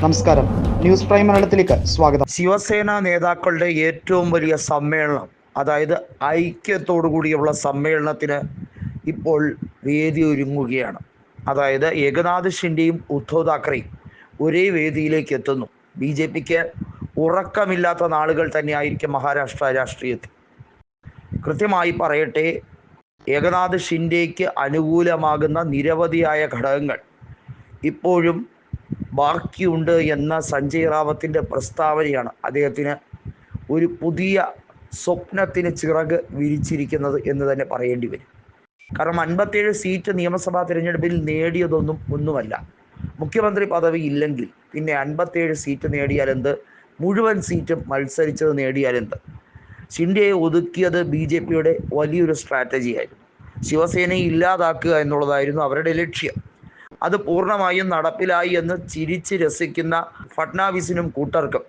നമസ്കാരം. News prime മലയാളത്തിലേക്ക് സ്വാഗതം. ശിവസേന നേതാക്കളുടെ ഏറ്റവും വലിയ സമ്മേളനം അതായത് ഐക്യത്തോടു കൂടിയുള്ള സമ്മേളനത്തിന് ഇപ്പോൾ വേദി ഒരുങ്ങുകയാണ്. അതായത് ഏകനാഥ് ഷിൻഡെയും ഉദ്ധവ് താക്കറെയും ഒരേ വേദിയിലേക്ക് എത്തുന്നു. ബി ജെ പിക്ക് ഉറക്കമില്ലാത്ത നാളുകൾ തന്നെയായിരിക്കും മഹാരാഷ്ട്ര രാഷ്ട്രീയത്തിൽ. കൃത്യമായി പറയട്ടെ ഏകനാഥ് ഷിൻഡേക്ക് അനുകൂലമാകുന്ന നിരവധിയായ ഘടകങ്ങൾ ഇപ്പോഴും ബാക്കിയുണ്ട് എന്ന സഞ്ജയ് റാവത്തിന്റെ പ്രസ്താവനയാണ് അദ്ദേഹത്തിന് ഒരു പുതിയ സ്വപ്നത്തിന് ചിറക് വിരിച്ചിരിക്കുന്നത് എന്ന് തന്നെ പറയേണ്ടി വരും. കാരണം അൻപത്തേഴ് സീറ്റ് നിയമസഭാ തിരഞ്ഞെടുപ്പിൽ നേടിയതൊന്നും ഒന്നുമല്ല. മുഖ്യമന്ത്രി പദവി ഇല്ലെങ്കിൽ പിന്നെ അൻപത്തേഴ് സീറ്റ് നേടിയാലെന്ത് മുഴുവൻ സീറ്റും മത്സരിച്ചത് നേടിയാലെന്ത് എന്ത്? ഷിൻഡെയെ ഒതുക്കിയത് ബി ജെ പിയുടെ വലിയൊരു സ്ട്രാറ്റജിയായിരുന്നു. ശിവസേനയെ ഇല്ലാതാക്കുക എന്നുള്ളതായിരുന്നു അവരുടെ ലക്ഷ്യം. അത് പൂർണമായും നടപ്പിലായി എന്ന് ചിരിച്ച് രസിക്കുന്ന ഫട്നാവിസിനും കൂട്ടർക്കും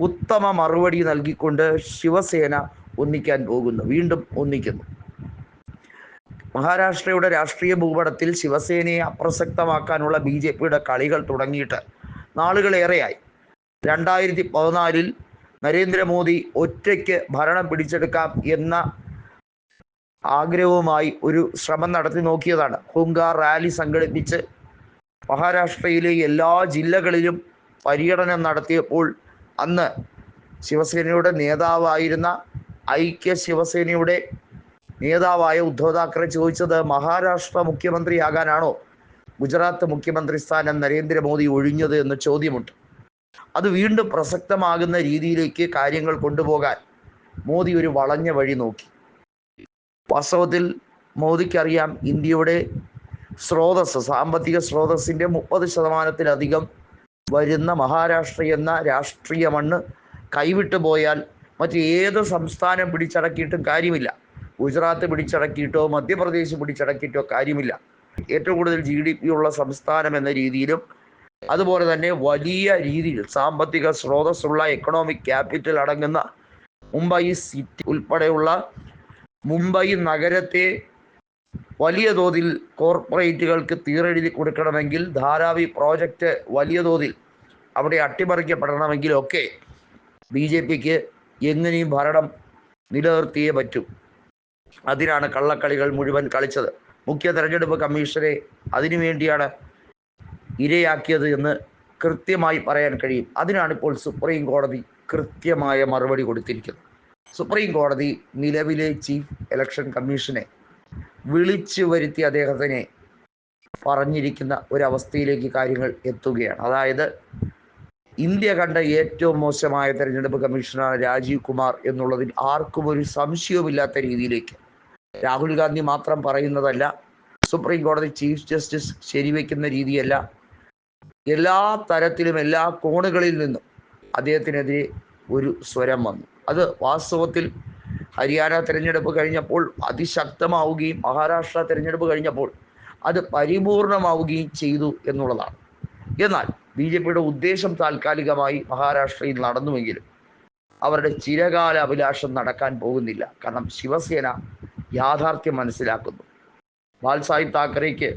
ഉത്തമ മറുപടി നൽകിക്കൊണ്ട് ശിവസേന ഒന്നിക്കാൻ പോകുന്നു. വീണ്ടും ഒന്നിക്കുന്നു. മഹാരാഷ്ട്രയുടെ രാഷ്ട്രീയ ഭൂപടത്തിൽ ശിവസേനയെ അപ്രസക്തമാക്കാനുള്ള ബി ജെ പിയുടെ കളികൾ തുടങ്ങിയിട്ട് നാളുകളേറെയായി. രണ്ടായിരത്തി പതിനാലിൽ നരേന്ദ്രമോദി ഒറ്റയ്ക്ക് ഭരണം പിടിച്ചെടുക്കാം എന്ന ആഗ്രഹവുമായി ഒരു ശ്രമം നടത്തി നോക്കിയതാണ്. ഹുങ്കാർ റാലി സംഘടിപ്പിച്ച് മഹാരാഷ്ട്രയിലെ എല്ലാ ജില്ലകളിലും പര്യടനം നടത്തിയപ്പോൾ അന്ന് ശിവസേനയുടെ നേതാവായിരുന്ന ഐക്യ ശിവസേനയുടെ നേതാവായ ഉദ്ധവ് താക്കറെ ചോദിച്ചത് മഹാരാഷ്ട്ര മുഖ്യമന്ത്രിയാകാനാണോ? ഗുജറാത്ത് മുഖ്യമന്ത്രി സ്ഥാനം നരേന്ദ്രമോദി ഒഴിഞ്ഞത്? എന്ന ചോദ്യമുണ്ട്. അത് വീണ്ടും പ്രസക്തമാകുന്ന രീതിയിലേക്ക് കാര്യങ്ങൾ കൊണ്ടുപോകാൻ മോദി ഒരു വളഞ്ഞ വഴി നോക്കി. വാസ്തവത്തിൽ മോദിക്കറിയാം ഇന്ത്യയുടെ സ്രോതസ് സാമ്പത്തിക സ്രോതസ്സിന്റെ മുപ്പത് ശതമാനത്തിലധികം വരുന്ന മഹാരാഷ്ട്ര എന്ന രാഷ്ട്രീയ മണ്ണ് കൈവിട്ടു പോയാൽ മറ്റ് ഏത് സംസ്ഥാനം പിടിച്ചടക്കിയിട്ടും കാര്യമില്ല. ഗുജറാത്ത് പിടിച്ചടക്കിയിട്ടോ മധ്യപ്രദേശ് പിടിച്ചടക്കിയിട്ടോ കാര്യമില്ല. ഏറ്റവും കൂടുതൽ ജി ഡി പി ഉള്ള സംസ്ഥാനം എന്ന രീതിയിലും അതുപോലെ തന്നെ വലിയ രീതിയിൽ സാമ്പത്തിക സ്രോതസ്സുള്ള എക്കണോമിക് ക്യാപിറ്റൽ അടങ്ങുന്ന മുംബൈ സിറ്റി ഉൾപ്പെടെയുള്ള മുംബൈ നഗരത്തെ വലിയ തോതിൽ കോർപ്പറേറ്റുകൾക്ക് തീരെഴുതി കൊടുക്കണമെങ്കിൽ ധാരാവി പ്രോജക്റ്റ് വലിയ തോതിൽ അവിടെ അട്ടിമറിക്കപ്പെടണമെങ്കിലൊക്കെ ബി ജെ പിക്ക് എങ്ങനെയും ഭരണം നിലനിർത്തിയേ പറ്റൂ. അതിനാണ് കള്ളക്കളികൾ മുഴുവൻ കളിച്ചത്. മുഖ്യ തെരഞ്ഞെടുപ്പ് കമ്മീഷനെ അതിനുവേണ്ടിയാണ് ഇരയാക്കിയത് എന്ന് കൃത്യമായി പറയാൻ കഴിയും. അതിനാണ് ഇപ്പോൾ സുപ്രീം കോടതി കൃത്യമായ മറുപടി കൊടുത്തിരിക്കുന്നത്. സുപ്രീം കോടതി നിലവിലെ ചീഫ് ഇലക്ഷൻ കമ്മീഷനെ വിളിച്ചു വരുത്തി അദ്ദേഹത്തിനെ പറഞ്ഞിരിക്കുന്ന ഒരവസ്ഥയിലേക്ക് കാര്യങ്ങൾ എത്തുകയാണ്. അതായത് ഇന്ത്യ കണ്ട ഏറ്റവും മോശമായ തെരഞ്ഞെടുപ്പ് കമ്മീഷണറാണ് രാജീവ് കുമാർ എന്നുള്ളതിൽ ആർക്കും ഒരു സംശയവുമില്ലാത്ത രീതിയിലേക്ക്. രാഹുൽ ഗാന്ധി മാത്രം പറയുന്നതല്ല സുപ്രീം കോടതി ചീഫ് ജസ്റ്റിസ് ശരിവെക്കുന്ന രീതിയല്ല. എല്ലാ തരത്തിലും എല്ലാ കോണുകളിൽ നിന്നും അദ്ദേഹത്തിനെതിരെ ഒരു സ്വരം വന്നു. അത് വാസ്തവത്തിൽ ഹരിയാന തിരഞ്ഞെടുപ്പ് കഴിഞ്ഞപ്പോൾ അതിശക്തമാവുകയും മഹാരാഷ്ട്ര തിരഞ്ഞെടുപ്പ് കഴിഞ്ഞപ്പോൾ അത് പരിപൂർണമാവുകയും ചെയ്തു എന്നുള്ളതാണ്. എന്നാൽ ബി ജെ പിയുടെ ഉദ്ദേശം താൽക്കാലികമായി മഹാരാഷ്ട്രയിൽ നടന്നുവെങ്കിലും അവരുടെ ചിരകാല അഭിലാഷം നടക്കാൻ പോകുന്നില്ല. കാരണം ശിവസേന യാഥാർത്ഥ്യം മനസ്സിലാക്കുന്നു. ബാൽസാഹിബ് താക്കറേക്ക്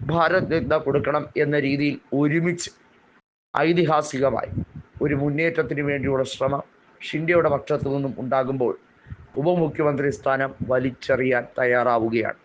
ഭാരത് രത്ന കൊടുക്കണം എന്ന രീതിയിൽ ഒരുമിച്ച് ഐതിഹാസികമായി ഒരു മുന്നേറ്റത്തിന് വേണ്ടിയുള്ള ശ്രമം ഷിൻഡെയുടെ പക്ഷത്തു നിന്നും ഉണ്ടാകുമ്പോൾ ഉപമുഖ്യമന്ത്രി സ്ഥാനം വലിച്ചെറിയാൻ തയ്യാറാവുകയാണ്.